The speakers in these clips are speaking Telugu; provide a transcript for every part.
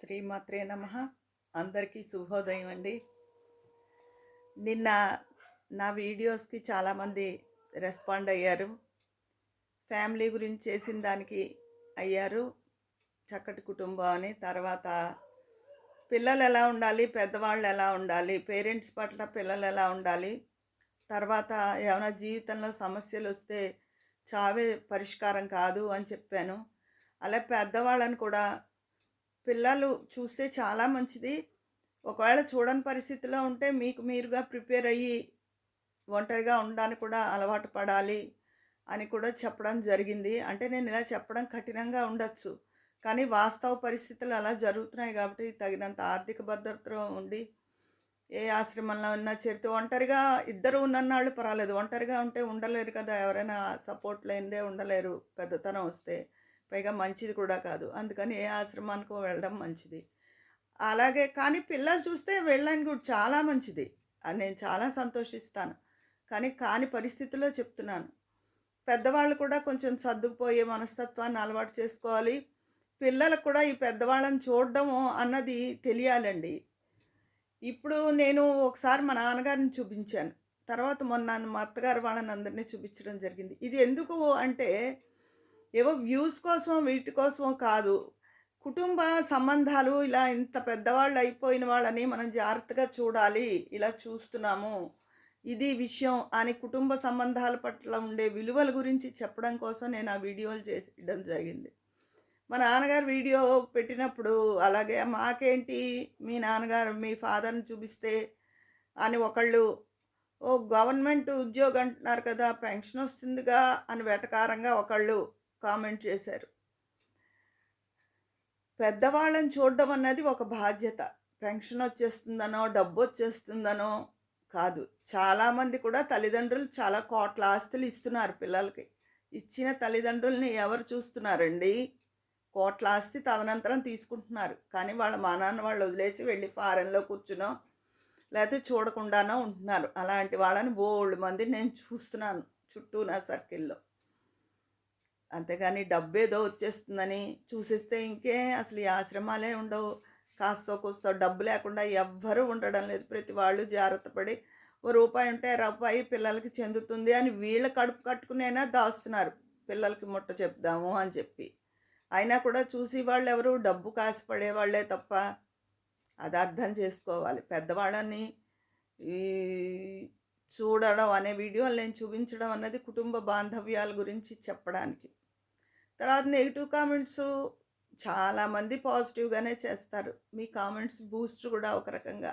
శ్రీమాత్రే నమ. అందరికీ శుభోదయం అండి. నిన్న నా వీడియోస్కి చాలామంది రెస్పాండ్ అయ్యారు. ఫ్యామిలీ గురించి చేసిన దానికి అయ్యారు. చక్కటి కుటుంబం అని. తర్వాత పిల్లలు ఎలా ఉండాలి పెద్దవాళ్ళు ఎలా ఉండాలి పేరెంట్స్ పట్ల పిల్లలు ఎలా ఉండాలి తర్వాత ఏమైనా జీవితంలో సమస్యలు వస్తే చావే పరిష్కారం కాదు అని చెప్పాను. అలా పెద్దవాళ్ళని కూడా పిల్లలు చూస్తే చాలా మంచిది. ఒకవేళ చూడని పరిస్థితిలో ఉంటే మీకు మీరుగా ప్రిపేర్ అయ్యి ఒంటరిగా ఉండడానికి కూడా అలవాటు పడాలి అని కూడా చెప్పడం జరిగింది. అంటే నేను ఇలా చెప్పడం కఠినంగా ఉండొచ్చు. కానీ వాస్తవ పరిస్థితులు అలా జరుగుతున్నాయి కాబట్టి తగినంత ఆర్థిక భద్రతలో ఉండి ఏ ఆశ్రమంలో ఉన్నా చేరితే ఒంటరిగా ఇద్దరు ఉన్నన్నాళ్ళు పర్వాలేదు. ఒంటరిగా ఉంటే ఉండలేరు కదా ఎవరైనా సపోర్ట్ లేనిదే ఉండలేరు పెద్దతనం వస్తే. పైగా మంచిది కూడా కాదు. అందుకని ఏ ఆశ్రమానికో వెళ్ళడం మంచిది. అలాగే కానీ పిల్లలు చూస్తే వెళ్ళడానికి కూడా చాలా మంచిది. అని నేను చాలా సంతోషిస్తాను. కానీ కాని పరిస్థితుల్లో చెప్తున్నాను. పెద్దవాళ్ళు కూడా కొంచెం సర్దుకుపోయే మనస్తత్వాన్ని అలవాటు చేసుకోవాలి. పిల్లలకు కూడా ఈ పెద్దవాళ్ళని చూడడము అన్నది తెలియాలండి. ఇప్పుడు నేను ఒకసారి మా నాన్నగారిని చూపించాను. తర్వాత మొన్న మా అత్తగారు వాళ్ళని అందరినీ చూపించడం జరిగింది. ఇది ఎందుకు అంటే ఏవో వ్యూస్ కోసం వీటి కోసమో కాదు. కుటుంబ సంబంధాలు ఇలా ఇంత పెద్దవాళ్ళు అయిపోయిన వాళ్ళని మనం జాగ్రత్తగా చూడాలి. ఇలా చూస్తున్నాము. ఇది విషయం అని కుటుంబ సంబంధాల పట్ల ఉండే విలువల గురించి చెప్పడం కోసం నేను ఆ వీడియోలు చేయడం జరిగింది. మా నాన్నగారు వీడియో పెట్టినప్పుడు అలాగే మాకేంటి మీ నాన్నగారు మీ ఫాదర్ని చూపిస్తే అని ఒకళ్ళు ఓ గవర్నమెంట్ ఉద్యోగం అంటున్నారు కదా పెన్షన్ వస్తుందిగా అని వెటకారంగా ఒకళ్ళు కామెంట్ చేశారు. పెద్దవాళ్ళని చూడడం అన్నది ఒక బాధ్యత. పెన్షన్ వచ్చేస్తుందనో డబ్బు వచ్చేస్తుందనో కాదు. చాలామంది కూడా తల్లిదండ్రులు చాలా కోట్ల ఆస్తులు ఇస్తున్నారు పిల్లలకి. ఇచ్చిన తల్లిదండ్రుల్ని ఎవరు చూస్తున్నారండి? కోట్ల ఆస్తి తదనంతరం తీసుకుంటున్నారు. కానీ వాళ్ళ మా నాన్న వాళ్ళు వదిలేసి వెళ్ళి ఫారెన్లో కూర్చునో లేకపోతే చూడకుండానో ఉంటున్నారు. అలాంటి వాళ్ళని బోల్డ్ మంది నేను చూస్తున్నాను చుట్టూ నా సర్కిల్లో. అంతేగాని డబ్బేదో వచ్చేస్తుందని చూసిస్తే ఇంకే అసలు ఈ ఆశ్రమాలే ఉండవు. కాస్తో కూస్తో డబ్బు లేకుండా ఎవ్వరూ ఉండడం లేదు. ప్రతి వాళ్ళు జాగ్రత్త పడి ఓ రూపాయి ఉంటే రూపాయి పిల్లలకి చెందుతుంది అని వీళ్ళ కడుపు కట్టుకునేనా దాస్తున్నారు. పిల్లలకి ముట్ట చెప్దాము అని చెప్పి. అయినా కూడా చూసి వాళ్ళు ఎవరు డబ్బు కాసిపడే వాళ్ళే తప్ప అది అర్థం చేసుకోవాలి. పెద్దవాళ్ళని ఈ చూడడం అనే వీడియోలు నేను చూపించడం అన్నది కుటుంబ బాంధవ్యాల గురించి చెప్పడానికి. తర్వాత నెగిటివ్ కామెంట్స్ చాలామంది పాజిటివ్గానే చేస్తారు. మీ కామెంట్స్ బూస్ట్ కూడా ఒక రకంగా.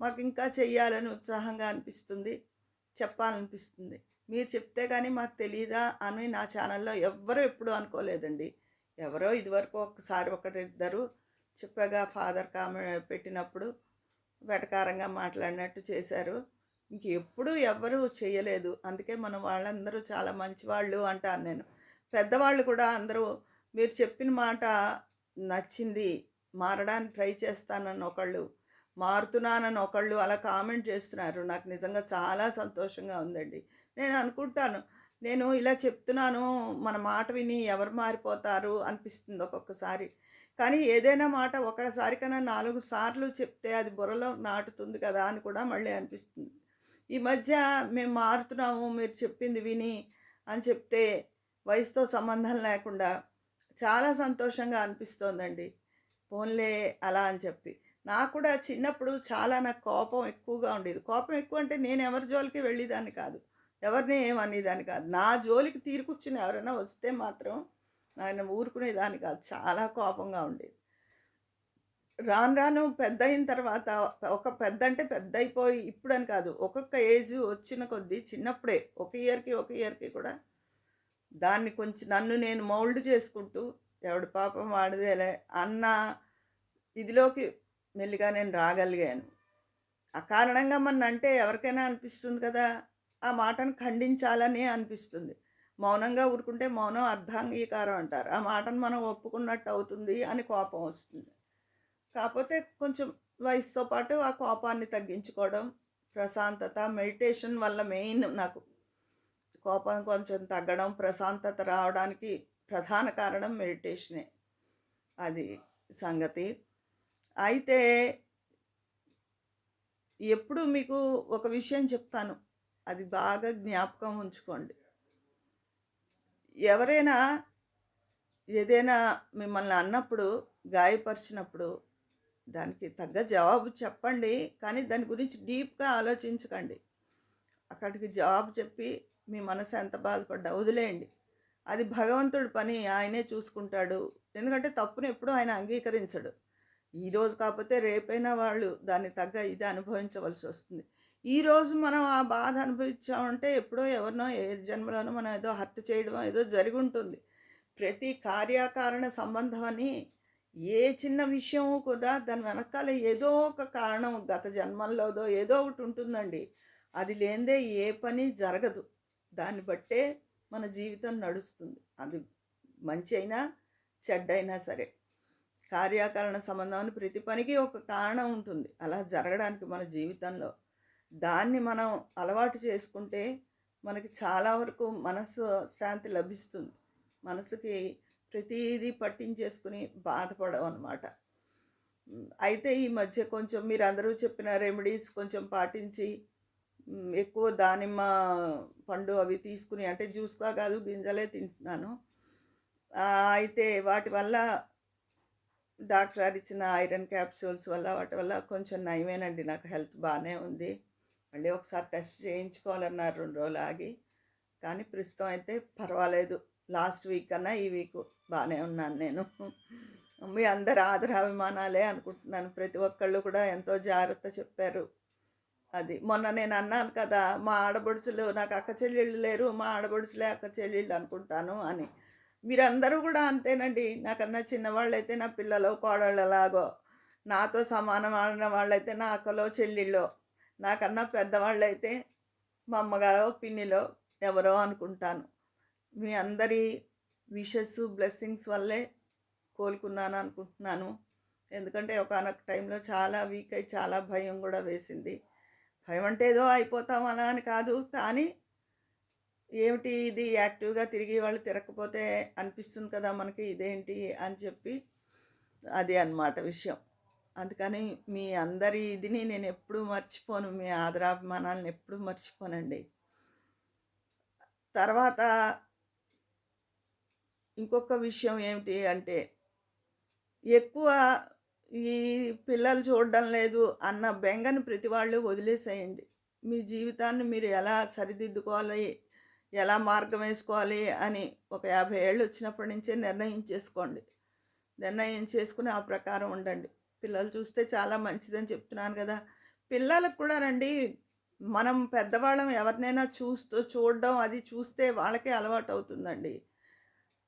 మాకు ఇంకా చెయ్యాలని ఉత్సాహంగా అనిపిస్తుంది. చెప్పాలనిపిస్తుంది. మీరు చెప్తే కానీ మాకు తెలియదా అని నా ఛానల్లో ఎవ్వరూ ఎప్పుడూ అనుకోలేదండి. ఎవరో ఇదివరకు ఒకసారి ఒకరిద్దరు చెప్పగా ఫాదర్ కామె పెట్టినప్పుడు వెటకారంగా మాట్లాడినట్టు చేశారు. ఇంక ఎప్పుడూ ఎవ్వరూ చేయలేదు అందుకే మనం వాళ్ళందరూ చాలా మంచివాళ్ళు అంటాను నేను. పెద్దవాళ్ళు కూడా అందరూ మీరు చెప్పిన మాట నచ్చింది మారడానికి ట్రై చేస్తానని ఒకళ్ళు మారుతున్నానని ఒకళ్ళు అలా కామెంట్ చేస్తున్నారు. నాకు నిజంగా చాలా సంతోషంగా ఉందండి. నేను అనుకుంటాను నేను ఇలా చెప్తున్నాను మన మాట విని ఎవరు మారిపోతారు? అనిపిస్తుంది ఒక్కొక్కసారి. కానీ ఏదైనా మాట ఒకసారి కన్నా నాలుగు సార్లు చెప్తే అది బుర్రలో నాటుతుంది కదా అని కూడా మళ్ళీ అనిపిస్తుంది. ఈ మధ్య మేము మారుతున్నాము మీరు చెప్పింది విని అని చెప్తే వయసుతో సంబంధం లేకుండా చాలా సంతోషంగా అనిపిస్తోందండి. పోన్లే అలా అని చెప్పి. నాకు కూడా చిన్నప్పుడు చాలా నాకు కోపం ఎక్కువగా ఉండేది. కోపం ఎక్కువ అంటే నేను ఎవరి జోలికి వెళ్ళేదాన్ని కాదు. ఎవరిని ఏమనేదాన్ని కాదు. నా జోలికి తీరుకొచ్చిన ఎవరైనా వస్తే మాత్రం ఆయన ఊరుకునేదాన్ని కాదు. చాలా కోపంగా ఉండేది. రాను రాను పెద్ద అయిన తర్వాత ఒక పెద్ద అంటే పెద్ద అయిపోయి ఇప్పుడని కాదు. ఒక్కొక్క ఏజ్ వచ్చిన కొద్దీ చిన్నప్పుడే ఒక ఇయర్కి ఒక ఇయర్కి కూడా దాన్ని కొంచెం నన్ను నేను మౌల్డ్ చేసుకుంటూ ఎవడు పాపం వాడిదేలే అన్న ఇదిలోకి మెల్లిగా నేను రాగలిగాను. అకారణంగా మన అంటే ఎవరికైనా అనిపిస్తుంది కదా ఆ మాటను ఖండించాలని అనిపిస్తుంది. మౌనంగా ఊరుకుంటే మౌనం అర్ధాంగీకారం అంటారు. ఆ మాటను మనం ఒప్పుకున్నట్టు అవుతుంది అని కోపం వస్తుంది. కాకపోతే కొంచెం వయసుతో పాటు ఆ కోపాన్ని తగ్గించుకోవడం ప్రశాంతత మెడిటేషన్ వల్ల మెయిన్ నాకు కోపం కొంచెం తగ్గడం ప్రశాంతత రావడానికి ప్రధాన కారణం మెడిటేషనే అది సంగతి అయితే ఎప్పుడు మీకు ఒక విషయం చెప్తాను. అది బాగా జ్ఞాపకం ఉంచుకోండి. ఎవరైనా ఏదైనా మిమ్మల్ని అన్నప్పుడు, గాయపరిచినప్పుడు దానికి తగ్గ జవాబు చెప్పండి. కానీ దాని గురించి డీప్‌గా ఆలోచించకండి. అక్కడికి జవాబు చెప్పి మీ మనసు ఎంత బాధపడ్డా వదిలేయండి. అది భగవంతుడి పని ఆయనే చూసుకుంటాడు. ఎందుకంటే తప్పును ఎప్పుడూ ఆయన అంగీకరించడు. ఈరోజు కాకపోతే రేపైనా వాళ్ళు దాన్ని తగ్గ ఇది అనుభవించవలసి వస్తుంది. ఈరోజు మనం ఆ బాధ అనుభవించామంటే ఎప్పుడో ఎవరినో ఏ జన్మలోనో మనం ఏదో హర్ట్ చేయడం ఏదో జరిగి ఉంటుంది ప్రతి కార్యకారణ సంబంధం అని ఏ చిన్న విషయము కూడా దాని వెనకాల ఏదో ఒక కారణం గత జన్మల్లోదో ఏదో ఒకటి ఉంటుందండి. అది లేదే ఏ పని జరగదు. దాన్ని బట్టే మన జీవితం నడుస్తుంది. అది మంచి అయినా, చెడ్డైనా సరే. కార్యాకరణ సంబంధం అని ప్రతి పనికి ఒక కారణం ఉంటుంది. అలా జరగడానికి మన జీవితంలో. దాన్ని మనం అలవాటు చేసుకుంటే మనకి చాలా వరకు మనసు శాంతి లభిస్తుంది. మనసుకి ప్రతిదీ పట్టించేసుకొని బాధపడమనమాట. అనమాట అయితే ఈ మధ్య కొంచెం మీరందరూ చెప్పిన రెమెడీస్ కొంచెం పాటించి ఎక్కువ దానిమ్మ పండు అవి తీసుకుని అంటే జ్యూస్‌గా కాదు గింజలే తింటున్నాను. అయితే వాటి వల్ల డాక్టర్ గారు ఇచ్చిన ఐరన్ క్యాప్సూల్స్ వల్ల వాటి వల్ల కొంచెం నయమేనండి. నాకు హెల్త్ బాగానే ఉంది. మళ్ళీ ఒకసారి టెస్ట్ చేయించుకోవాలన్నారు రెండు రోజులు ఆగి. కానీ ప్రస్తుతం అయితే పర్వాలేదు. లాస్ట్ వీక్ కన్నా ఈ వీక్ బాగానే ఉన్నాను నేను. మీ అందరు ఆదరాభిమానాలే అనుకుంటున్నాను. ప్రతి ఒక్కళ్ళు కూడా ఎంతో జాగ్రత్త చెప్పారు. అది. మొన్న నేను అన్నాను కదా! మా ఆడబడుచులు నాకు అక్క చెల్లెళ్ళు లేరు. మా ఆడబడుచులే అక్క చెల్లెళ్ళు అనుకుంటాను అని. మీరందరూ కూడా అంతేనండి. నాకన్నా చిన్నవాళ్ళైతే నా పిల్లలో, కోడళ్ళలాగో, నాతో సమానమైన వాళ్ళైతే నా అక్కలో, చెల్లిళ్ళో, నాకన్నా పెద్దవాళ్ళైతే మా అమ్మగారో, పిన్నిలో ఎవరో అనుకుంటాను. మీ అందరి విషెస్, బ్లెస్సింగ్స్ వల్లే కోలుకున్నాను అనుకుంటున్నాను. ఎందుకంటే ఒకానొక టైంలో చాలా వీక్ అయ్యి చాలా భయం కూడా వేసింది. భయం అంటే ఏదో అయిపోతాం అలా అని కాదు. కానీ ఏమిటి ఇది యాక్టివ్‌గా తిరిగి వాళ్ళు తిరగకపోతే అనిపిస్తుంది కదా! మనకి ఇదేంటి అని చెప్పి అది అన్నమాట విషయం. అందుకని మీ అందరి ఇదిని నేను ఎప్పుడూ మర్చిపోను. మీ ఆదరాభిమానాలను ఎప్పుడూ మర్చిపోనండి. తర్వాత ఇంకొక విషయం ఏమిటి అంటే ఎక్కువ ఈ పిల్లలు చూడడం లేదు అన్న బెంగని ప్రతి వాళ్ళు వదిలేసేయండి. మీ జీవితాన్ని మీరు ఎలా సరిదిద్దుకోవాలి, ఎలా మార్గం వేసుకోవాలి అని ఒక 50 ఏళ్ళు వచ్చినప్పటి నుంచే నిర్ణయం చేసుకోండి నిర్ణయం చేసుకుని ఆ ప్రకారం ఉండండి. పిల్లలు చూస్తే చాలా మంచిదని చెప్తున్నాను కదా! పిల్లలకు కూడానండి మనం పెద్దవాళ్ళం ఎవరినైనా చూస్తూ చూడడం అది చూస్తే వాళ్ళకే అలవాటు అవుతుందండి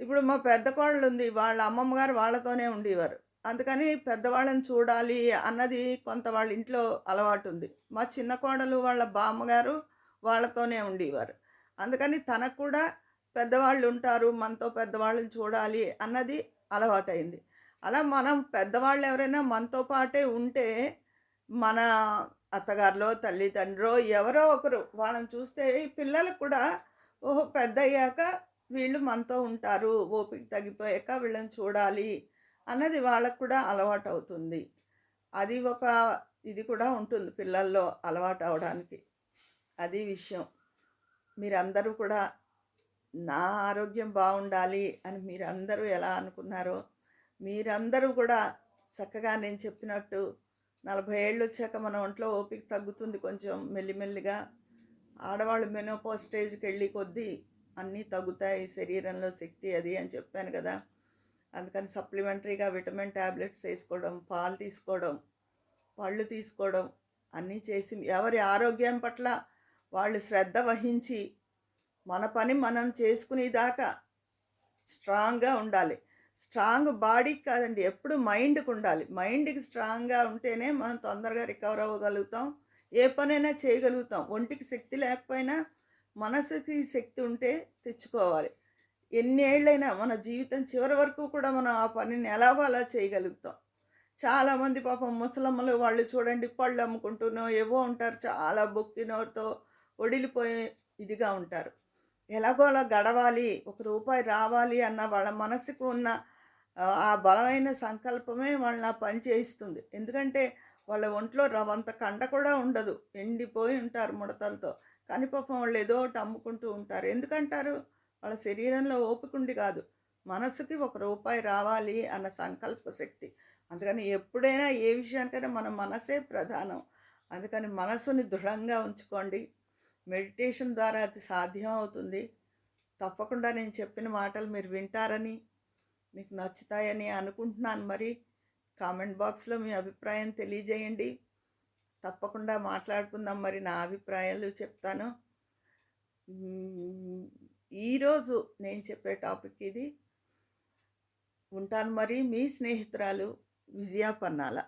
ఇప్పుడు మా పెద్ద కోడలుంది. వాళ్ళ అమ్మమ్మ గారు వాళ్ళతోనే ఉండేవారు. అందుకని పెద్దవాళ్ళని చూడాలి అన్నది కొంత వాళ్ళ ఇంట్లో అలవాటు ఉంది మా చిన్న కోడలు వాళ్ళ బామ్మగారు వాళ్ళతోనే ఉండేవారు. అందుకని తనకు కూడా పెద్దవాళ్ళు ఉంటారు. మనతో పెద్దవాళ్ళని చూడాలి అన్నది అలవాటైంది అలా మనం పెద్దవాళ్ళు ఎవరైనా మనతో పాటే ఉంటే మన అత్తగారులో, తల్లిదండ్రో ఎవరో ఒకరు వాళ్ళని చూస్తే పిల్లలకు కూడా ఓహో! పెద్దయ్యాక వీళ్ళు మనతో ఉంటారు. ఓపిక తగ్గిపోయాక వీళ్ళని చూడాలి అన్నది వాళ్ళకు కూడా అలవాటు అవుతుంది అది ఒక ఇది కూడా ఉంటుంది పిల్లల్లో అలవాటు అవ్వడానికి. అది విషయం. మీరందరూ కూడా నా ఆరోగ్యం బాగుండాలి అని మీరందరూ ఎలా అనుకున్నారో, మీరందరూ కూడా చక్కగా నేను చెప్పినట్టు నలభై ఏళ్ళు వచ్చాక మన ఒంట్లో ఓపిక తగ్గుతుంది కొంచెం మెల్లిమెల్లిగా. ఆడవాళ్ళు మెనోపోస్టేజ్కి వెళ్ళి కొద్దీ అన్నీ తగ్గుతాయి శరీరంలో శక్తి అది అని చెప్పాను కదా! అందుకని సప్లిమెంటరీగా విటమిన్ ట్యాబ్లెట్స్ వేసుకోవడం పాలు తీసుకోవడం, పళ్ళు తీసుకోవడం అన్నీ చేసి ఎవరి ఆరోగ్యం పట్ల వాళ్ళు శ్రద్ధ వహించి మన పని మనం చేసుకునేదాకా స్ట్రాంగ్‌గా ఉండాలి. స్ట్రాంగ్ బాడీకి కాదండి ఎప్పుడు మైండ్‌కి ఉండాలి. మైండ్‌కి స్ట్రాంగ్‌గా ఉంటేనే మనం తొందరగా రికవర్ అవ్వగలుగుతాం. ఏ పనైనా చేయగలుగుతాం. ఒంటికి శక్తి లేకపోయినా మనసుకి శక్తి ఉంటే తెచ్చుకోవాలి. ఎన్ని ఏళ్ళైనా మన జీవితం చివరి వరకు కూడా మనం ఆ పనిని ఎలాగో అలా చేయగలుగుతాం. చాలామంది పాపం ముసలమ్మలు వాళ్ళు చూడండి పళ్ళు అమ్ముకుంటూనో ఏవో ఉంటారు. చాలా బొక్కి నోరుతో ఒడిలిపోయే ఇదిగా ఉంటారు. ఎలాగో అలా గడవాలి. ఒక రూపాయి రావాలి అన్న వాళ్ళ మనసుకు ఉన్న ఆ ఆ బలమైన సంకల్పమే వాళ్ళని ఆ పని చేయిస్తుంది ఎందుకంటే వాళ్ళ ఒంట్లో రవంత కండ కూడా ఉండదు ఎండిపోయి ఉంటారు ముడతలతో కానీ పాపం వాళ్ళు ఏదో ఒకటి అమ్ముకుంటూ ఉంటారు ఎందుకంటారు వాళ్ళ శరీరంలో ఓపికండి కాదు. మనసుకి ఒక రూపాయి రావాలి అన్న సంకల్ప శక్తి. అందుకని ఎప్పుడైనా ఏ విషయానికైనా మన మనసే ప్రధానం. అందుకని మనసుని దృఢంగా ఉంచుకోండి. మెడిటేషన్ ద్వారా అది సాధ్యం అవుతుంది. తప్పకుండా నేను చెప్పిన మాటలు మీరు వింటారని మీకు నచ్చుతాయని అనుకుంటున్నాను మరి. కామెంట్ బాక్స్లో మీ అభిప్రాయం తెలియజేయండి. తప్పకుండా మాట్లాడుకుందాం మరి నా అభిప్రాయాలు చెప్తాను. ఈరోజు నేను చెప్పే టాపిక్ ఇది. ఉంటాను మరి మీ స్నేహితురాలు విజయా పన్నాల.